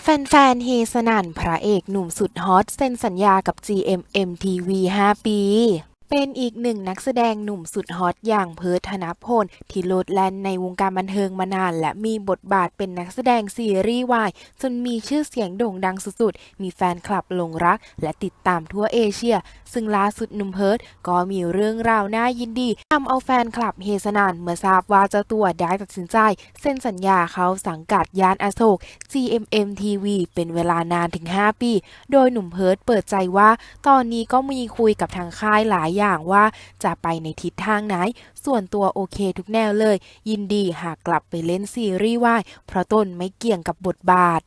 แฟนๆเฮสนั่นพระเอกหนุ่มสุดฮอตเซ็นสัญญากับ GMMTV 5 ปี เป็นอีกหนึ่งนักแสดงหนุ่มสุดฮอตอย่างเพิร์ธนพลที่โลดแล่นในวงการบันเทิงมานาน และมีบทบาทเป็นนักแสดงซีรีส์วายจนมีชื่อเสียงโด่งดังสุดๆ มีแฟนคลับหลงรัก และติดตามทั่วเอเชีย ซึ่งล่าสุดหนุ่มเพิร์ทก็มีเรื่องราวน่ายินดีทำเอาแฟนคลับเฮสนานเมื่อทราบว่าเจ้าตัวได้ตัดสินใจ เซ็นสัญญาเขาสังกัดยานอโศก GMM TV เป็นเวลานานถึง 5 ปี โดยหนุ่มเพิร์ดเปิดใจว่า ตอนนี้ก็มีคุยกับทางค่ายหลายอย่างอย่างว่าจะไปในทิศทางไหน ส่วนตัวโอเคทุกแนวเลย ยินดีหากกลับไปเล่นซีรีส์วายเพราะตนไม่เกี่ยงกับบทบาท